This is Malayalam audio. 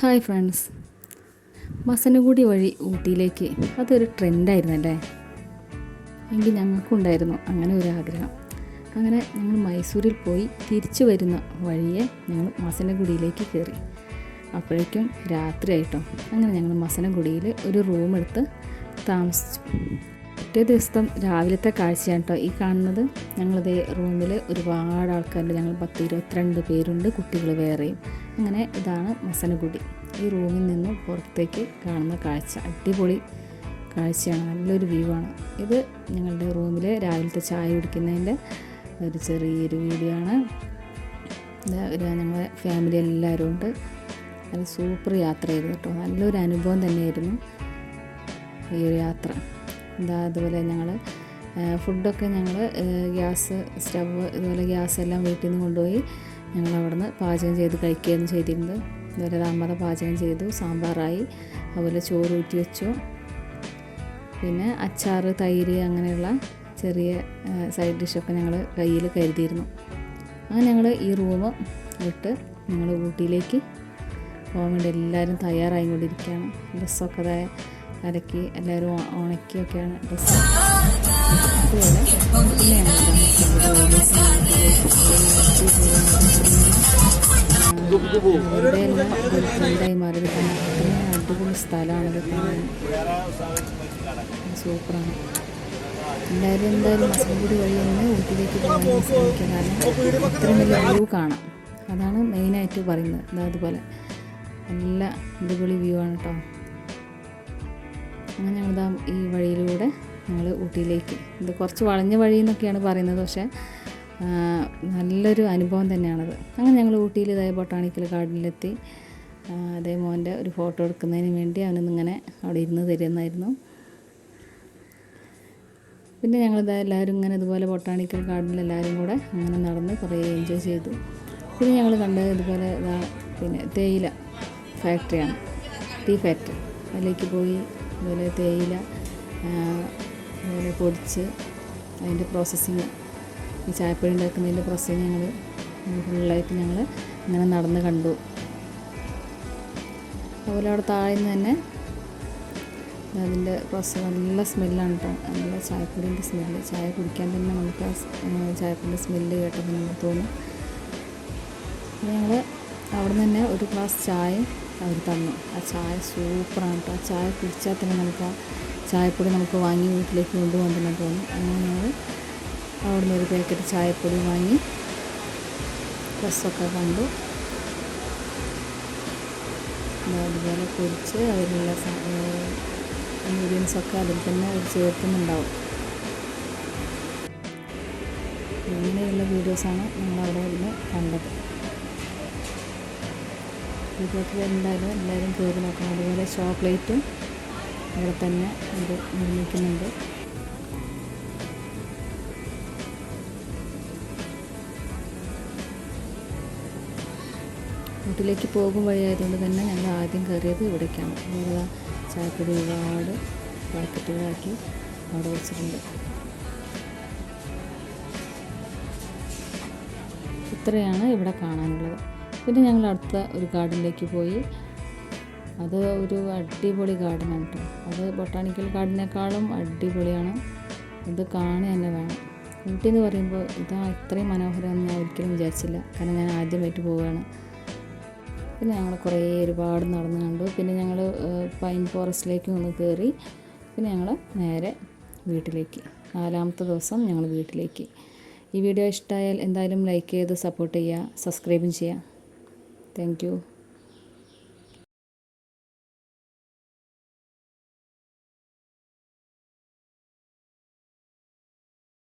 Hi friends. മസനഗുടി വഴി ഊട്ടിയിലേക്ക് അതൊരു ട്രെൻഡായിരുന്നല്ലേ എങ്കിൽ ഞങ്ങൾക്കുണ്ടായിരുന്നു അങ്ങനെ ഒരു ആഗ്രഹം. അങ്ങനെ ഞങ്ങൾ മൈസൂരിൽ പോയി തിരിച്ചു വരുന്ന വഴിയെ ഞങ്ങൾ മസനഗുഡിയിലേക്ക് കയറി. അപ്പോഴേക്കും രാത്രിയായിട്ടോ അങ്ങനെ ഞങ്ങൾ മസനഗുഡിയിൽ ഒരു റൂം എടുത്ത് താമസിച്ചു. പിറ്റേ ദിവസം രാവിലത്തെ കാഴ്ചയാണ് കേട്ടോ ഈ കാണുന്നത്. ഞങ്ങളിതേ റൂമിൽ ഒരുപാട് ആൾക്കാരുണ്ട്. ഞങ്ങൾ പത്ത് ഇരുപത്തിരണ്ട് പേരുണ്ട് കുട്ടികൾ വേറെയും. അങ്ങനെ ഇതാണ് മസനഗുഡി ഈ റൂമിൽ നിന്നും പുറത്തേക്ക് കാണുന്ന കാഴ്ച. അടിപൊളി കാഴ്ചയാണ്. നല്ലൊരു വ്യൂ ആണ്. ഇത് ഞങ്ങളുടെ റൂമിൽ രാവിലത്തെ ചായ കുടിക്കുന്നതിന്റെ ഒരു ചെറിയൊരു വീഡിയോ ആണ്. ഒരു ഫാമിലി എല്ലാവരും ഉണ്ട്. അത് സൂപ്പർ യാത്രയായിരുന്നു കേട്ടോ. നല്ലൊരു അനുഭവം തന്നെയായിരുന്നു ഈ ഒരു യാത്ര. എന്താ അതുപോലെ ഞങ്ങൾ ഫുഡൊക്കെ ഞങ്ങൾ ഗ്യാസ് സ്റ്റവ് ഇതുപോലെ ഗ്യാസ് എല്ലാം വീട്ടിൽ നിന്ന് കൊണ്ടുപോയി ഞങ്ങൾ അവിടുന്ന് പാചകം ചെയ്ത് കഴിക്കുകയാണ് ചെയ്തിരുന്നത്. അതുപോലെ താമത പാചകം ചെയ്തു. സാമ്പാറായി. അതുപോലെ ചോറ് ഊറ്റി വെച്ചു. പിന്നെ അച്ചാർ തൈര് അങ്ങനെയുള്ള ചെറിയ സൈഡ് ഡിഷൊക്കെ ഞങ്ങൾ കയ്യിൽ കരുതിയിരുന്നു. അങ്ങനെ ഞങ്ങൾ ഈ റൂം ഇട്ട് ഞങ്ങൾ ഊട്ടിയിലേക്ക് പോകാൻ വേണ്ടി എല്ലാവരും തയ്യാറായി കൊണ്ടിരിക്കുകയാണ് ഡ്രസ്സൊക്കെ അതായത് അലക്കി എല്ലാവരും ഉണക്കിയൊക്കെയാണ് ഡ്രസ്സ്. അതുപോലെ ഇവിടെ എല്ലാം ഒരു മാറിയത് കാരണം അത്രയും അടിപൊളി സ്ഥലമാണിത് സൂപ്പറാണ്. എല്ലാവരും എന്തായാലും മസനഗുടി വഴി ഒന്ന് ഊട്ടിയിലേക്ക് പോകാൻ ശ്രമിക്കുക കാരണം ഇത്രയും വലിയ വ്യൂ കാണാം അതാണ് മെയിനായിട്ട് പറയുന്നത്. അതുപോലെ. നല്ല അടിപൊളി വ്യൂ ആണ് കേട്ടോ. അങ്ങനെ ഞങ്ങളിതാ ഈ വഴിയിലൂടെ ഞങ്ങൾ ഊട്ടിയിലേക്ക്. ഇത് കുറച്ച് വളഞ്ഞ വഴി എന്നൊക്കെയാണ് പറയുന്നത്. പക്ഷേ നല്ലൊരു അനുഭവം തന്നെയാണത്. അങ്ങനെ ഞങ്ങൾ ഊട്ടിയിൽ ഇതായ ബൊട്ടാണിക്കൽ ഗാർഡനിലെത്തി. അതേ മോന്റെ ഒരു ഫോട്ടോ എടുക്കുന്നതിന് വേണ്ടി അവനൊന്നിങ്ങനെ അവിടെ ഇരുന്ന് തരുന്നായിരുന്നു പിന്നെ ഞങ്ങളിതാ എല്ലാവരും ഇങ്ങനെ ഇതുപോലെ ബൊട്ടാണിക്കൽ ഗാർഡനിൽ എല്ലാവരും കൂടെ അങ്ങനെ നടന്ന് കുറേ എൻജോയ് ചെയ്തു. പിന്നെ ഞങ്ങൾ കണ്ടത് ഇതുപോലെ പിന്നെ തേയില ഫാക്ടറിയാണ് ടീ ഫാക്ടറി അതിലേക്ക് പോയി അതുപോലെ തേയില അതുപോലെ പൊടിച്ച് അതിന്റെ പ്രോസസ്സിങ് ഈ ചായപ്പൊടി ഉണ്ടാക്കുന്നതിന്റെ പ്രോസസ്സിങ് ഞങ്ങൾ ഫുള്ളായിട്ട് ഞങ്ങൾ ഇങ്ങനെ നടന്ന് കണ്ടു. അതുപോലെ അവിടെ താഴെ നിന്ന് തന്നെ അതിന്റെ പ്രോസസ്സ് നല്ല സ്മെല്ലാണ് കേട്ടോ നല്ല ചായപ്പൊടിന്റെ സ്മെല്ല് ചായ കുടിക്കാൻ തന്നെ നമുക്ക് ആ ചായപ്പൊടിന്റെ സ്മെല്ല് കേട്ടപ്പോൾ നമുക്ക് തോന്നും. ഞങ്ങൾ അവിടെ നിന്ന് തന്നെ ഒരു ഗ്ലാസ് ചായ അവർ തന്നു. ആ ചായ സൂപ്പറാണ് കേട്ടോ ആ ചായ കുടിച്ചാൽ തന്നെ നമുക്ക് ആ ചായപ്പൊടി നമുക്ക് വാങ്ങി വീട്ടിലേക്ക് കൊണ്ടുപോകാൻ തന്നെ തോന്നും. അങ്ങനെ ഞങ്ങൾ അവിടുന്ന് ഒരു പാക്കറ്റ് ചായപ്പൊടി വാങ്ങി ഡ്രസ്സൊക്കെ കണ്ടു. അതുപോലെ പൊരിച്ച് അതിലുള്ള ഇൻഗ്രീഡിയൻസൊക്കെ അതിൽ തന്നെ അവർ ചേർക്കുന്നുണ്ടാവും. ഇങ്ങനെയുള്ള വീഡിയോസാണ് നമ്മളവിടെ അവിടെ നിന്ന് കണ്ടത്. ഇതൊക്കെ എന്തായാലും എല്ലാവരും കയറി നോക്കണം. അതുപോലെ ചോക്ലേറ്റും ഇവിടെ തന്നെ ഇത് നിർമ്മിക്കുന്നുണ്ട്. വീട്ടിലേക്ക് പോകും വഴിയായതുകൊണ്ട് തന്നെ ഞങ്ങൾ ആദ്യം കയറിയത് ഇവിടേക്കാണ്. ഇവിടെ ചായപ്പൊടി ഒരുപാട് പാക്കറ്റുകളാക്കി അവിടെ വെച്ചിട്ടുണ്ട്. ഇത്രയാണ് ഇവിടെ കാണാനുള്ളത്. പിന്നെ ഞങ്ങൾ അടുത്ത ഒരു ഗാർഡനിലേക്ക് പോയി. അത് ഒരു അടിപൊളി ഗാർഡനാണ് കേട്ടോ. അത് ബൊട്ടാണിക്കൽ ഗാർഡനേക്കാളും അടിപൊളിയാണ്. ഇത് കാണുക തന്നെ വേണം. ഊട്ടി എന്ന് പറയുമ്പോൾ ഇതാ ഇത്രയും മനോഹരമെന്ന് ഞാൻ ഒരിക്കലും വിചാരിച്ചില്ല. കാരണം ഞാൻ ആദ്യമായിട്ട് പോവുകയാണ്. പിന്നെ ഞങ്ങൾ കുറേ ഒരുപാട് നടന്നു കണ്ടു. പിന്നെ ഞങ്ങൾ പൈൻ ഫോറസ്റ്റിലേക്ക് ഒന്ന് കയറി. പിന്നെ ഞങ്ങൾ നേരെ വീട്ടിലേക്ക് നാലാമത്തെ ദിവസം ഞങ്ങൾ വീട്ടിലേക്ക്. ഈ വീഡിയോ ഇഷ്ടമായാൽ എന്തായാലും ലൈക്ക് ചെയ്ത് സപ്പോർട്ട് ചെയ്യുക സബ്സ്ക്രൈബും ചെയ്യുക. താങ്ക്.